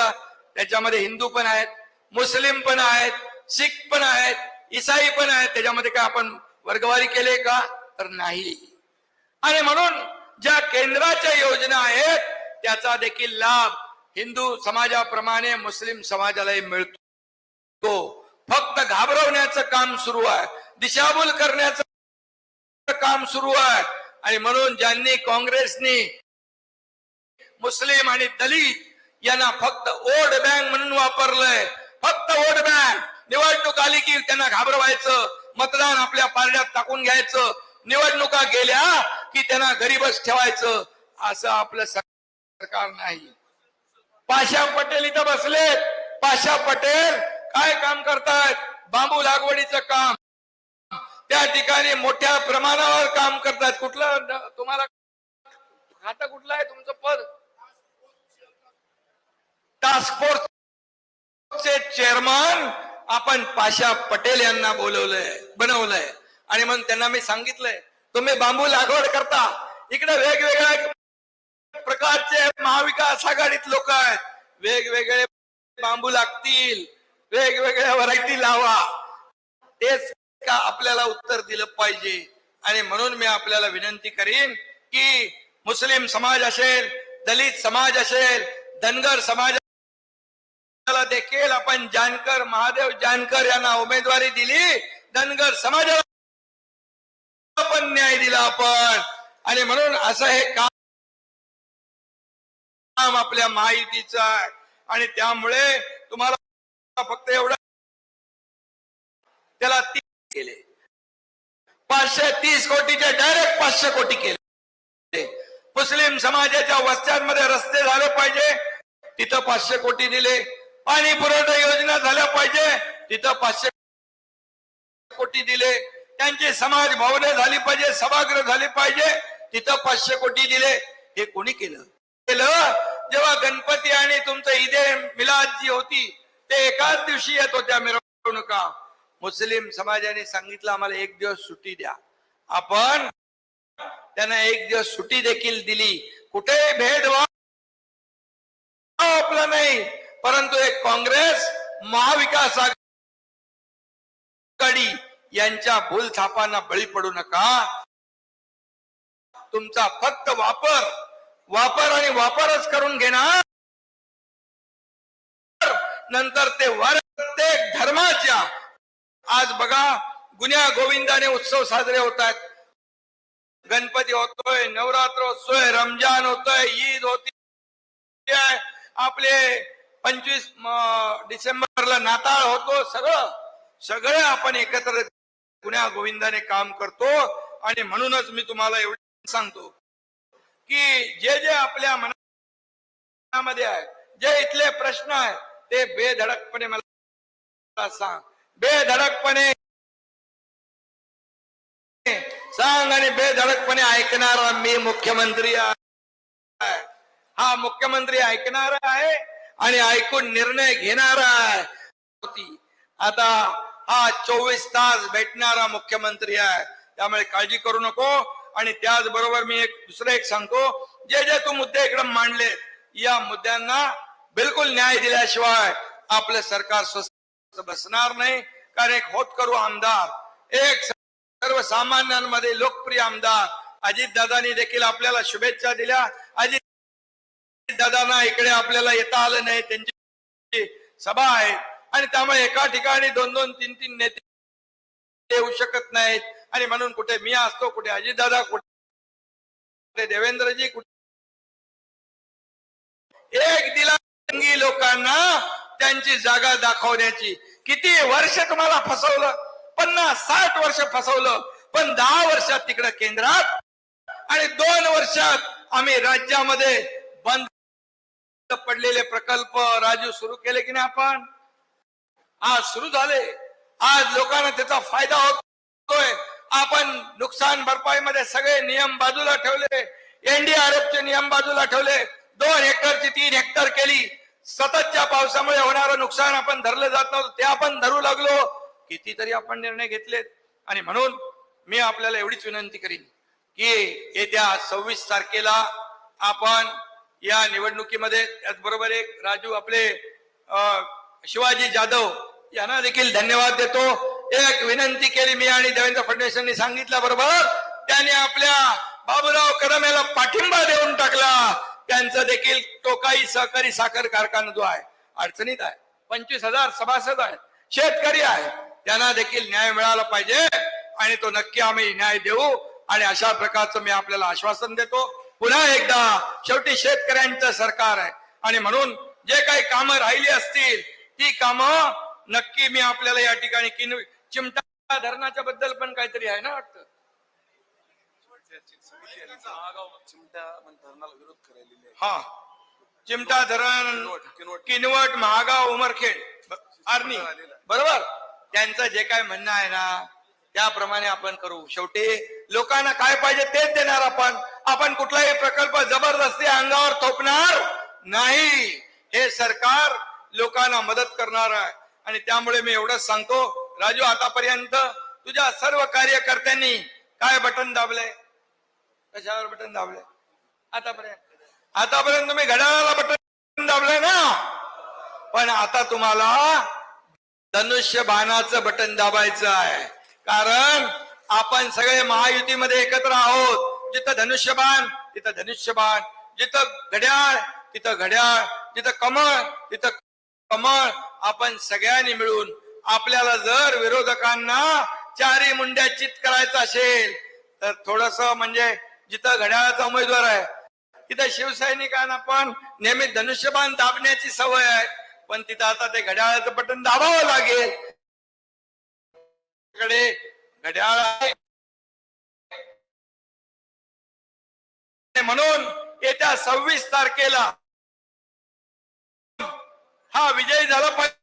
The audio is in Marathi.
करायचा त्याच्यामध्ये हिंदू पण आहेत मुस्लिम पण आहेत सिख पण आहेत इसाई पण आहेत. त्याच्यामध्ये काय आपण वर्गवारी केले का? तर नाही. आणि म्हणून ज्या केंद्राच्या योजना आहेत त्याचा देखील लाभ हिंदू समाजाप्रमाणे मुस्लिम समाजालाही मिळतो. फक्त घाबरवण्याचं काम सुरू आहे दिशाभूल करण्याचं काम सुरू आहे. आणि म्हणून ज्यांनी काँग्रेसनी मुस्लिम आणि दलित यांना फक्त वोट बँक म्हणून वापरलंय. फक्त वोट बँक. निवडणूक आली की त्यांना घाबरवायचं. मतदान आपल्या पारड्यात टाकून घ्यायचं. निवडणुका गेल्या की त्यांना गरीबच ठेवायचं. असं आपलं सरकार नाही. पाशा पटेल इथं बसलेत. पाशा पटेल काय काम करतायत? बांबू लागवडीचं काम. त्या ठिकाणी मोठ्या प्रमाणावर काम करतात कुठलं? तुम्हाला खातं कुठलं आहे तुमचं पद? टास्क चेअरमन आपण पाशा पटेल यांना बोलवलंय बनवलंय. आणि म्हणून त्यांना मी सांगितलंय तुम्ही बांबू लागवड करता. इकडे वेगवेगळ्या प्रकारचे महाविकास आघाडीत लोक आहेत. वेगवेगळे बांबू लागतील वेगवेगळ्या व्हरायटी लावा. तेच का आपल्याला उत्तर दिलं पाहिजे? आणि म्हणून मी आपल्याला विनंती करीन की मुस्लिम समाज असेल दलित समाज असेल धनगर समाज समाजाला देखील आपण जानकर महादेव जानकर यांना उमेदवारी दिली. धनगर समाजाला पण न्याय दिला आपण. आणि म्हणून असं हे काम आपल्या माहितीच आहे. आणि त्यामुळे तुम्हाला फक्त एवढं त्याला तीस केले. पाचशे तीस कोटीचे डायरेक्ट पाचशे कोटी केले. मुस्लिम समाजाच्या वस्त्यांमध्ये रस्ते झाले पाहिजे. तिथं पाचशे कोटी दिले. पाणी पुरवठा योजना झाल्या पाहिजे. तिथं पाचशे कोटी दिले. त्यांची समाज भवने झाली पाहिजे सभागृह झाली पाहिजे. तिथं पाचशे कोटी दिले. हे कोणी केलं? केलं. जेव्हा गणपती आणि तुमचं ईदे मिलाद जी होती ते एकाच दिवशी येत होत्या मिरवणुका. मुस्लिम समाजाने सांगितलं आम्हाला एक दिवस सुट्टी द्या. आपण त्यांना एक दिवस सुट्टी देखील दिली. कुठे भेदभाव आपला नाही. परंतु एक काँग्रेस महाविकास आघाडी यांच्या भूलथापांना बळी पडू नका. तुमचा फक्त वापर वापर आणि वापरच करून घेणार. नंतर ते वर प्रत्येक धर्माच्या आज बघा गुन्ह्या गोविंदाने उत्सव साजरे होत आहेत. गणपती होतोय नवरात्र होतोय रमजान होतोय ईद होती आपले पंचवीस डिसेंबरला नाताळ होतो सगळं. सगळं आपण एकत्र पुण्या गोविंदाने काम करतो आणि म्हणूनच मी तुम्हाला एवढं सांगतो की जे जे आपल्या मनामध्ये आहे जे इथले प्रश्न आहे ते बेधडकपणे मला सांग. बेधडकपणे सांग आणि बेधडकपणे ऐकणारा मी मुख्यमंत्री आहे. हा मुख्यमंत्री ऐकणार आहे आणि ऐकून निर्णय घेणारा होती. आता हा चोवीस तास भेटणारा मुख्यमंत्री आहे. त्यामुळे काळजी करू नको. आणि त्याचबरोबर मी एक दुसरं एक सांगतो. जे जे तू मुद्दे इकडे मांडले या मुद्द्यांना बिलकुल न्याय दिल्याशिवाय आपलं सरकार स्वस्त बसणार नाही. कारण एक होत करू आमदार एक सर्वसामान्यांमध्ये लोकप्रिय आमदार अजित दादानी देखील आपल्याला शुभेच्छा दिल्या. अजित दादांना इकडे आपल्याला येता आलं नाही त्यांची सभा आहे. आणि त्यामुळे एका ठिकाणी दोन दोन तीन तीन नेते येऊ शकत नाहीत. आणि म्हणून कुठे मी असतो कुठे अजितदादा कुठे देवेंद्रजी कुठे एक दिला लोकांना त्यांची जागा दाखवण्याची. किती वर्ष तुम्हाला फसवलं? पन्नास साठ वर्ष फसवलं. पण दहा वर्षात तिकडे केंद्रात आणि दोन वर्षात आम्ही राज्यामध्ये बंद पडलेले प्रकल्प राजू सुरू केले की नाही आपण? आज सुरू झाले. आज लोकांना त्याचा फायदा होतोय. आपण नुकसान भरपाईमध्ये सगळे नियम बाजूला ठेवले. एनडीआरएफ चे नियम बाजूला ठेवले. दोन हेक्टरची तीन हेक्टर केली. सततच्या पावसामुळे होणारं नुकसान आपण धरलं जात नव्हतं. ते आपण धरू लागलो. कितीतरी आपण निर्णय घेतलेत. आणि म्हणून मी आपल्याला एवढीच विनंती करीन की येत्या सव्वीस तारखेला आपण या निवडणुकीमध्ये त्याचबरोबर एक राजू आपले शिवाजी जाधव यांना देखील धन्यवाद देतो. एक विनंती केली मी आणि देवेंद्र फडणवीस यांनी सांगितल्याबरोबर त्याने आपल्या बाबूराव कदम याला पाठिंबा देऊन टाकला. त्यांचं देखील टोकाई सहकारी साखर कारखाना जो आहे अडचणीत आहे. पंचवीस हजार सभासद आहेत शेतकरी आहे त्यांना देखील न्याय मिळाला पाहिजे आणि तो नक्की आम्ही न्याय देऊ आणि अशा प्रकारचं मी आपल्याला आश्वासन देतो. पुन्हा एकदा शेवटी शेतकऱ्यांचं सरकार आहे. आणि म्हणून जे काही कामं राहिली असतील ती कामं नक्की मी आपल्याला या ठिकाणी किन चिमटा धरणाच्या बद्दल पण काहीतरी आहे ना वाटतं. हा. चिमटा धरण किनवट, महागाव उमरखेड आर्मी बरोबर? त्यांचं जे काय म्हणणं आहे ना त्याप्रमाणे आपण करू. शेवटी लोकांना काय पाहिजे तेच देणार आपण. आपण कुठलाही प्रकल्प जबरदस्ती अंगावर थोपणार नाही. हे सरकार लोकांना मदत करणार आहे. आणि त्यामुळे मी एवढंच सांगतो राजू आतापर्यंत तुझ्या सर्व कार्यकर्त्यांनी काय बटन दाबले कशावर बटन दाबले आतापर्यंत. आतापर्यंत तुम्ही घड्याळाला बटन दाबले ना? पण आता तुम्हाला धनुष्य बाणाचं बटन दाबायचं आहे. कारण आपण सगळे महायुतीमध्ये एकत्र आहोत. जिथं धनुष्यबाण तिथं धनुष्यबाण. जिथं घड्याळ तिथं घड्याळ. जिथं कमळ तिथं कमळ. आपण सगळ्यांनी मिळून आपल्याला जर विरोधकांना चारी मुंड्या चित करायचं असेल तर थोडस म्हणजे जिथं घड्याळाचा उमेदवार आहे तिथं शिवसैनिकांना पण नेहमी धनुष्यबाण दाबण्याची सवय आहे. पण तिथं आता ते घड्याळाचं बटन दाबावं लागेल. कडे घड्याळ म्हणून येत्या सव्वीस तारखेला हा विजय झाला पाहिजे.